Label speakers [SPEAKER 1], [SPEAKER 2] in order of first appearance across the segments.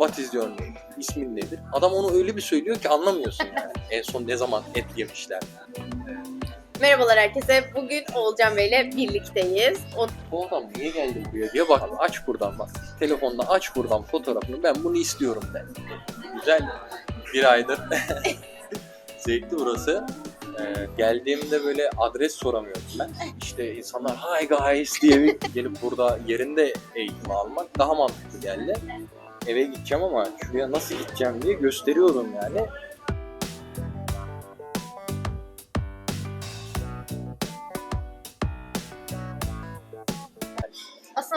[SPEAKER 1] What is your name? İsmin nedir? Adam onu öyle bir söylüyor ki anlamıyorsun yani. en son ne zaman et yemişler.
[SPEAKER 2] Merhabalar herkese. Bugün Olcan Bey ile birlikteyiz. O
[SPEAKER 1] Bu adam niye geldi buraya diye bak aç buradan bak. Telefonda aç buradan fotoğrafını ben bunu istiyorum de. Güzel bir aydır. Zevkli burası. Ee, geldiğimde böyle adres soramıyordum ben. İşte insanlar hi guys diye bir gelip burada yerinde eğitim almak daha mantıklı geldi. Eve gideceğim ama şuraya nasıl gideceğim diye gösteriyorum yani.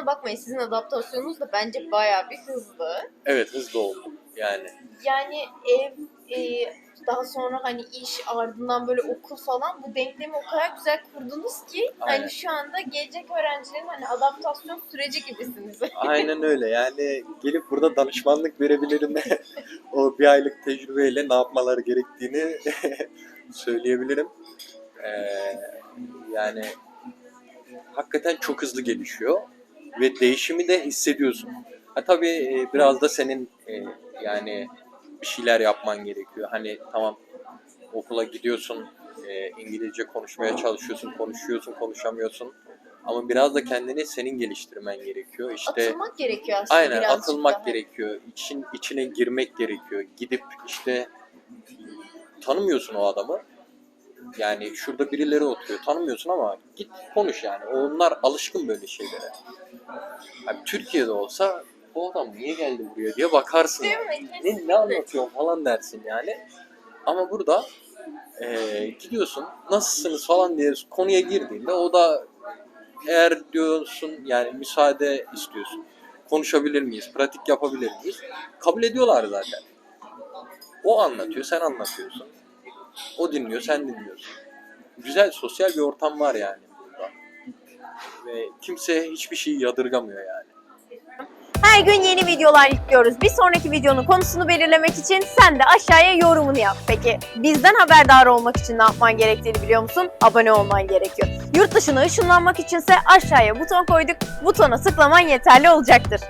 [SPEAKER 2] Bakmayın sizin adaptasyonunuz da bence bayağı bir hızlı.
[SPEAKER 1] Evet hızlı oldu yani.
[SPEAKER 2] Yani ev e, daha sonra hani iş ardından böyle okul falan bu denklemi o kadar güzel kurdunuz ki
[SPEAKER 1] Aynen.
[SPEAKER 2] hani şu anda gelecek öğrencilerin hani adaptasyon süreci gibisiniz.
[SPEAKER 1] Aynen öyle yani gelip burada danışmanlık verebilirim o bir aylık tecrübeyle ne yapmaları gerektiğini söyleyebilirim. Ee, yani hakikaten çok hızlı gelişiyor ve değişimi de hissediyorsun. Ha tabii e, biraz da senin e, yani bir şeyler yapman gerekiyor. Hani tamam okula gidiyorsun, e, İngilizce konuşmaya çalışıyorsun, konuşuyorsun, konuşamıyorsun. Ama biraz da kendini senin geliştirmen gerekiyor. İşte
[SPEAKER 2] Atılmak gerekiyor aslında
[SPEAKER 1] Aynen atılmak
[SPEAKER 2] daha.
[SPEAKER 1] gerekiyor. İçin içine girmek gerekiyor. Gidip işte tanımıyorsun o adamı. Yani şurada birileri oturuyor. Tanımıyorsun ama git konuş yani. Onlar alışkın böyle şeylere. Yani Türkiye'de olsa bu adam niye geldi buraya diye bakarsın. Yani. Ne, ne anlatıyor falan dersin yani. Ama burada eee, gidiyorsun nasılsınız falan diye konuya girdiğinde o da eğer diyorsun yani müsaade istiyorsun konuşabilir miyiz, pratik yapabilir miyiz? Kabul ediyorlar zaten. O anlatıyor, sen anlatıyorsun. O dinliyor, sen dinliyorsun. Güzel sosyal bir ortam var yani burada. Ve kimse hiçbir şeyi yadırgamıyor yani.
[SPEAKER 3] Her gün yeni videolar yüklüyoruz. Bir sonraki videonun konusunu belirlemek için sen de aşağıya yorumunu yap. Peki bizden haberdar olmak için ne yapman gerektiğini biliyor musun? Abone olman gerekiyor. Yurt dışına ışınlanmak içinse aşağıya buton koyduk. Butona tıklaman yeterli olacaktır.